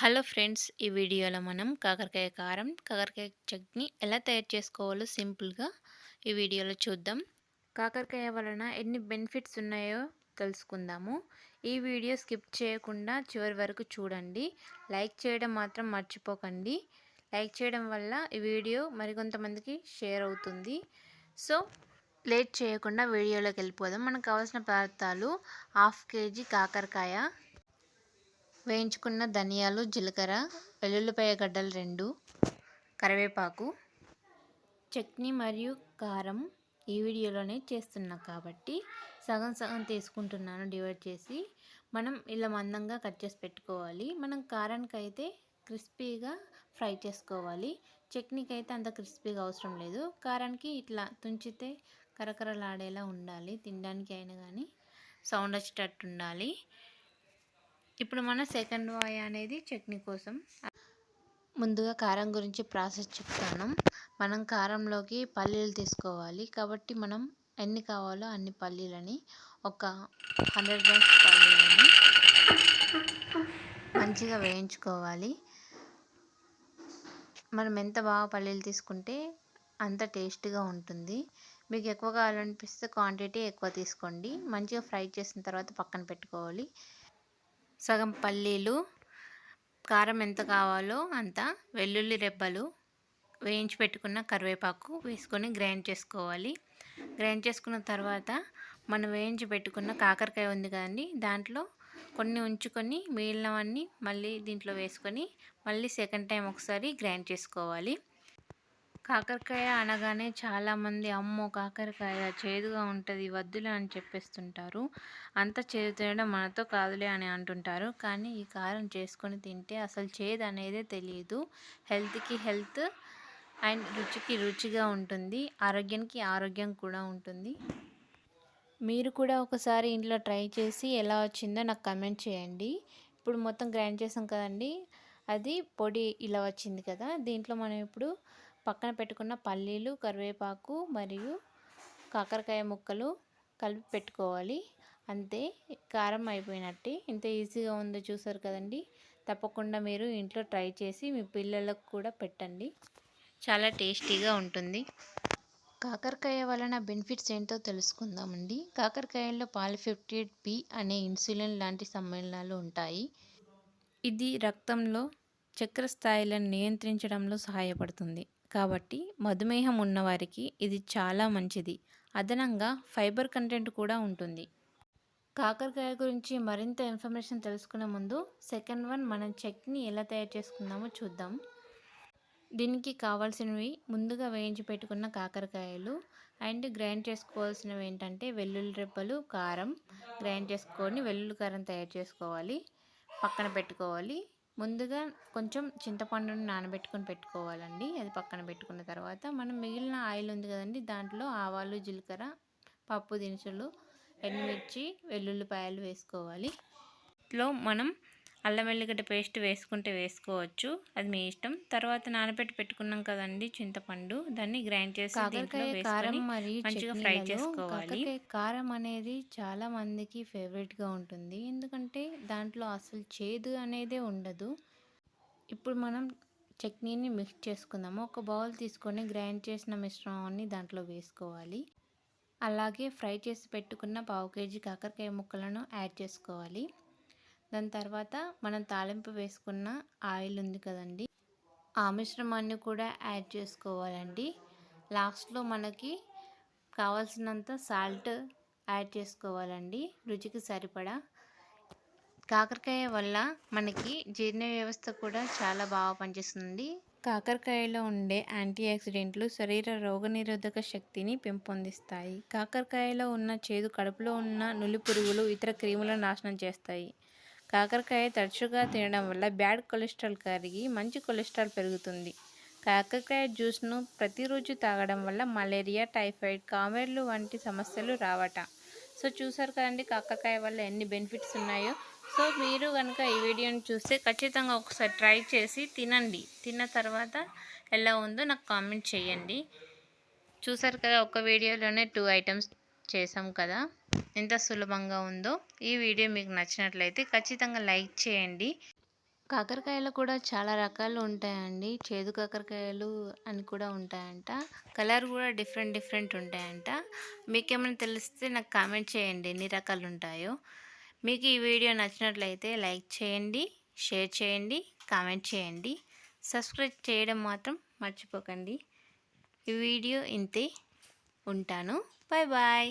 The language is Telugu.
హలో ఫ్రెండ్స్ ఈ వీడియోలో మనం కాకరకాయ కారం కాకరకాయ చట్నీ ఎలా తయారు చేసుకోవాలో సింపుల్గా ఈ వీడియోలో చూద్దాం. కాకరకాయ వలన ఎన్ని బెనిఫిట్స్ ఉన్నాయో తెలుసుకుందాము. ఈ వీడియో స్కిప్ చేయకుండా చివరి వరకు చూడండి. లైక్ చేయడం మాత్రం మర్చిపోకండి. లైక్ చేయడం వల్ల ఈ వీడియో మరికొంతమందికి షేర్ అవుతుంది. సో లేట్ చేయకుండా వీడియోలోకి వెళ్ళిపోదాం. మనకు కావాల్సిన పదార్థాలు హాఫ్ కేజీ కాకరకాయ వేయించుకున్న ధనియాలు జీలకర్ర వెల్లుల్లిపాయ గడ్డలు రెండు కరివేపాకు చట్నీ మరియు కారం ఈ వీడియోలోనే చేస్తున్నా కాబట్టి సగం సగం తీసుకుంటున్నాను డివైడ్ చేసి. మనం ఇలా మందంగా కట్ చేసి పెట్టుకోవాలి. మనం కారానికి అయితే క్రిస్పీగా ఫ్రై చేసుకోవాలి. చట్నీకి అయితే అంత క్రిస్పీగా అవసరం లేదు. కారానికి ఇట్లా తుంచితే కరకరలాడేలా ఉండాలి. తినడానికి అయినా కానీ సౌండ్ వచ్చేటట్టు ఉండాలి. ఇప్పుడు మన సెకండ్ వాయ్ అనేది చట్నీ కోసం. ముందుగా కారం గురించి ప్రాసెస్ చెప్తాను. మనం కారంలోకి పల్లీలు తీసుకోవాలి. కాబట్టి మనం ఎన్ని కావాలో అన్ని పల్లీలని ఒక హండ్రెడ్ గ్రామ్స్ పల్లీలని మంచిగా వేయించుకోవాలి. మనం ఎంత బాగా పల్లీలు తీసుకుంటే అంత టేస్ట్గా ఉంటుంది. మీకు ఎక్కువ కావాలనిపిస్తే క్వాంటిటీ ఎక్కువ తీసుకోండి. మంచిగా ఫ్రై చేసిన తర్వాత పక్కన పెట్టుకోవాలి. సగం పల్లీలు కారం ఎంత కావాలో అంత వెల్లుల్లి రెబ్బలు వేయించి పెట్టుకున్న కరివేపాకు వేసుకొని గ్రైండ్ చేసుకోవాలి. గ్రైండ్ చేసుకున్న తర్వాత మనం వేయించి పెట్టుకున్న కాకరకాయ ఉంది కదండి దాంట్లో కొన్ని ఉంచుకొని మిగిలినవన్నీ మళ్ళీ దీంట్లో వేసుకొని మళ్ళీ సెకండ్ టైం ఒకసారి గ్రైండ్ చేసుకోవాలి. కాకరకాయ అనగానే చాలామంది అమ్మో! కాకరకాయ చేదుగా ఉంటుంది వద్దులే అని చెప్పేస్తుంటారు. అంత చేదు తినడం మనతో కాదులే అని అంటుంటారు. కానీ ఈ కారం చేసుకొని తింటే అసలు చేదు అనేది తెలియదు. హెల్త్కి హెల్త్ అండ్ రుచికి రుచిగా ఉంటుంది. ఆరోగ్యానికి ఆరోగ్యం కూడా ఉంటుంది. మీరు కూడా ఒకసారి ఇంట్లో ట్రై చేసి ఎలా వచ్చిందో నాకు కమెంట్ చేయండి. ఇప్పుడు మొత్తం గ్రైండ్ చేసాం కదండి. అది పొడి ఇలా వచ్చింది కదా దీంట్లో మనం ఇప్పుడు పక్కన పెట్టుకున్న పల్లీలు కరివేపాకు మరియు కాకరకాయ ముక్కలు కలిపి పెట్టుకోవాలి. అంతే కారం అయిపోయినట్టే. ఇంత ఈజీగా ఉందో చూసారు కదండి? తప్పకుండా మీరు ఇంట్లో ట్రై చేసి మీ పిల్లలకు కూడా పెట్టండి. చాలా టేస్టీగా ఉంటుంది. కాకరకాయ వలన బెనిఫిట్స్ ఏంటో తెలుసుకుందామండి. కాకరకాయల్లో పాలిఫిప్టిడ్ బి అనే ఇన్సులిన్ లాంటి సమ్మేళనాలు ఉంటాయి. ఇది రక్తంలో చక్కెర స్థాయిలను నియంత్రించడంలో సహాయపడుతుంది. కాబట్టి మధుమేహం ఉన్నవారికి ఇది చాలా మంచిది. అదనంగా ఫైబర్ కంటెంట్ కూడా ఉంటుంది. కాకరకాయ గురించి మరింత ఇన్ఫర్మేషన్ తెలుసుకునే ముందు సెకండ్ వన్ మనం చట్నీ ఎలా తయారు చేసుకుందామో చూద్దాం. దీనికి కావాల్సినవి ముందుగా వేయించి పెట్టుకున్న కాకరకాయలు అండ్ గ్రైండ్ చేసుకోవాల్సినవి ఏంటంటే వెల్లుల్లి రెప్పలు కారం గ్రైండ్ చేసుకొని వెల్లుల్లి కారం తయారు చేసుకోవాలి. పక్కన పెట్టుకోవాలి. ముందుగా కొంచెం చింతపండుని నానబెట్టుకొని పెట్టుకోవాలండి. అది పక్కన పెట్టుకున్న తర్వాత మనం మిగిలిన ఆయిల్ ఉంది కదండి దాంట్లో ఆవాలు జీలకర్ర పప్పు దినుసులు ఎండుమిర్చి వెల్లుల్లిపాయలు వేసుకోవాలి. లో మనం అల్లం వెల్లిగడ్డ పేస్ట్ వేసుకుంటే వేసుకోవచ్చు. అది మీ ఇష్టం. తర్వాత నానబెట్టి పెట్టుకున్నాం కదండి చింతపండు. దాన్ని గ్రైండ్ చేసి కాకరకాయ కారం మరియు మంచిగా ఫ్రై చేసుకోవాలి. కారం అనేది చాలా మందికి ఫేవరెట్గా ఉంటుంది. ఎందుకంటే దాంట్లో అసలు చేదు అనేదే ఉండదు. ఇప్పుడు మనం చట్నీని మిక్స్ చేసుకుందాము ఒక బౌల్ తీసుకొని గ్రైండ్ చేసిన మిశ్రమాన్ని దాంట్లో వేసుకోవాలి. అలాగే ఫ్రై చేసి పెట్టుకున్న పావు కేజీ కాకరకాయ ముక్కలను యాడ్ చేసుకోవాలి. దాని తర్వాత మనం తాలింపు వేసుకున్న ఆయిల్ ఉంది కదండి. ఆ మిశ్రమాన్ని కూడా యాడ్ చేసుకోవాలండి. లాస్ట్లో మనకి కావాల్సినంత సాల్ట్ యాడ్ చేసుకోవాలండి. రుచికి సరిపడా. కాకరకాయ వల్ల మనకి జీర్ణ వ్యవస్థ కూడా చాలా బాగా పనిచేస్తుంది కాకరకాయలో ఉండే యాంటీ ఆక్సిడెంట్లు శరీర రోగనిరోధక శక్తిని పెంపొందిస్తాయి. కాకరకాయలో ఉన్న చేదు కడుపులో ఉన్న నులి పురుగులు ఇతర క్రీములను నాశనం చేస్తాయి. కాకరకాయ తరచుగా తినడం వల్ల బ్యాడ్ కొలెస్ట్రాల్ కరిగి మంచి కొలెస్ట్రాల్ పెరుగుతుంది. కాకరకాయ జ్యూస్ను ప్రతిరోజు తాగడం వల్ల మలేరియా టైఫాయిడ్ కామెర్లు వంటి సమస్యలు రావట. సో చూసారు కదండి కాకరకాయ వల్ల ఎన్ని బెనిఫిట్స్ ఉన్నాయో. సో మీరు కనుక ఈ వీడియోని చూస్తే ఖచ్చితంగా ఒకసారి ట్రై చేసి తినండి. తిన్న తర్వాత ఎలా ఉందో నాకు కామెంట్ చేయండి. చూసారు కదా ఒక వీడియోలోనే టూ ఐటమ్స్ చేసాం కదా? ఎంత సులభంగా ఉందో ఈ వీడియో మీకు నచ్చినట్లయితే ఖచ్చితంగా లైక్ చేయండి. కాకరకాయలు కూడా చాలా రకాలు ఉంటాయండి. చేదు కాకరకాయలు అని కూడా ఉంటాయంట. కలర్ కూడా డిఫరెంట్ డిఫరెంట్ ఉంటాయంట. మీకేమైనా తెలిస్తే నాకు కామెంట్ చేయండి ఎన్ని రకాలు ఉంటాయో. మీకు ఈ వీడియో నచ్చినట్లయితే లైక్ చేయండి షేర్ చేయండి కామెంట్ చేయండి. సబ్స్క్రైబ్ చేయడం మాత్రం మర్చిపోకండి. ఈ వీడియో ఇంతే. ఉంటాను. Bye bye.